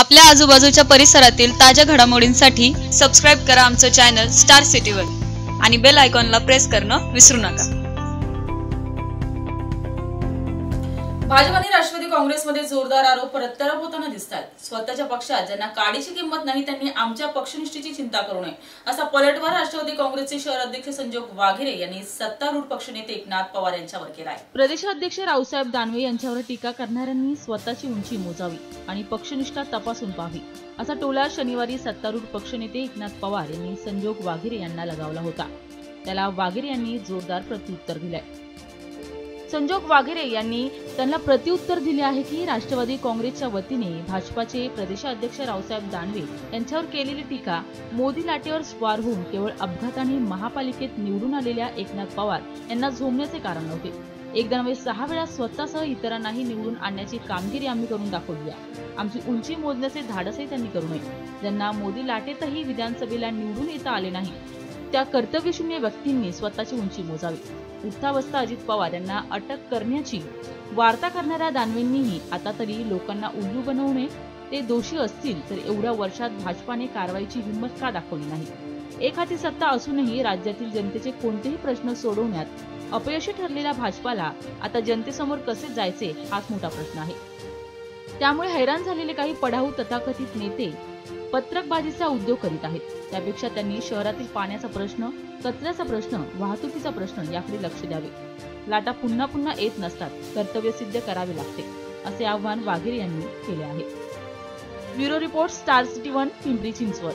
आपल्या आजूबाजूच्या परिसरातील ताज्या घडामोडींसाठी सबस्क्राईब करा आमचं चॅनल स्टार सिटीवर आणि बेल आयकॉनला प्रेस करणं विसरू नका. भाजप आणि राष्ट्रवादी काँग्रेसमध्ये जोरदार आरोप प्रत्यारोप होताना दिसत आहेत स्वतःच्या पक्षात ज्यांना काडीची किंमत नाही त्यांनी आमच्या पक्षनिष्ठेची चिंता करू नये असा पलटवार राष्ट्रवादी काँग्रेसचे शहर अध्यक्ष संजोग वाघेरे यांनी सत्तारूढ पक्षनेते एकनाथ पवार यांच्यावर केला आहे प्रदेशाध्यक्ष रावसाहेब दानवे यांच्यावर टीका करणाऱ्यांनी स्वतःची उंची मोजावी आणि पक्षनिष्ठा तपासून पाहावी असा टोला शनिवारी सत्तारूढ पक्षनेते एकनाथ पवार यांनी संजोग वाघेरे यांना लगावला होता. त्याला वाघेरे यांनी जोरदार प्रत्युत्तर दिलंय. संजोग वाघेरे यांनी त्यांना प्रत्युत्तर दिले आहे की राष्ट्रवादी काँग्रेसच्या वतीने भाजपाचे प्रदेशाध्यक्ष रावसाहेब दानवे यांच्यावर केलेली टीका मोदी लाटेवर स्वार होऊन केवळ अपघाताने महापालिकेत निवडून आलेल्या एकनाथ पवार यांना झोमण्याचे कारण नव्हते. एकदा नव्हे सहा वेळा स्वतःसह इतरांनाही निवडून आणण्याची कामगिरी आम्ही करून दाखवली आहे. आमची उंची मोजण्याचे धाडसही त्यांनी करू नये. ज्यांना मोदी लाटेतही विधानसभेला निवडून येता आले नाही त्या कर्तव्यशून्य व्यक्तींनी स्वतःची उंची मोजावी. उठता अजित पवार यांना अटक करण्याची वार्ता करणाऱ्या दानवेंनीही आता तरी लोकांना उल्लू बनवणे ते दोषी असतील तर एवढ्या वर्षात भाजपाने कारवाईची हिंमत का दाखवली नाही? एक हाती सत्ता असूनही राज्यातील जनतेचे कोणतेही प्रश्न सोडवण्यात अपयशी ठरलेल्या भाजपाला आता जनतेसमोर कसे जायचे हाच मोठा प्रश्न आहे. त्यामुळे हैराण झालेले काही पढाऊ तथाकथित नेते पत्रकबाजीचा उद्योग करीत आहेत. त्यापेक्षा त्यांनी शहरातील पाण्याचा प्रश्न कचऱ्याचा प्रश्न वाहतुकीचा प्रश्न याकडे लक्ष द्यावे. लाटा पुन्हा पुन्हा येत नसतात कर्तव्य सिद्ध करावे लागते असे आव्हान वाघेर यांनी केले आहे. Bureau report star city one Pimpri Chinchwad.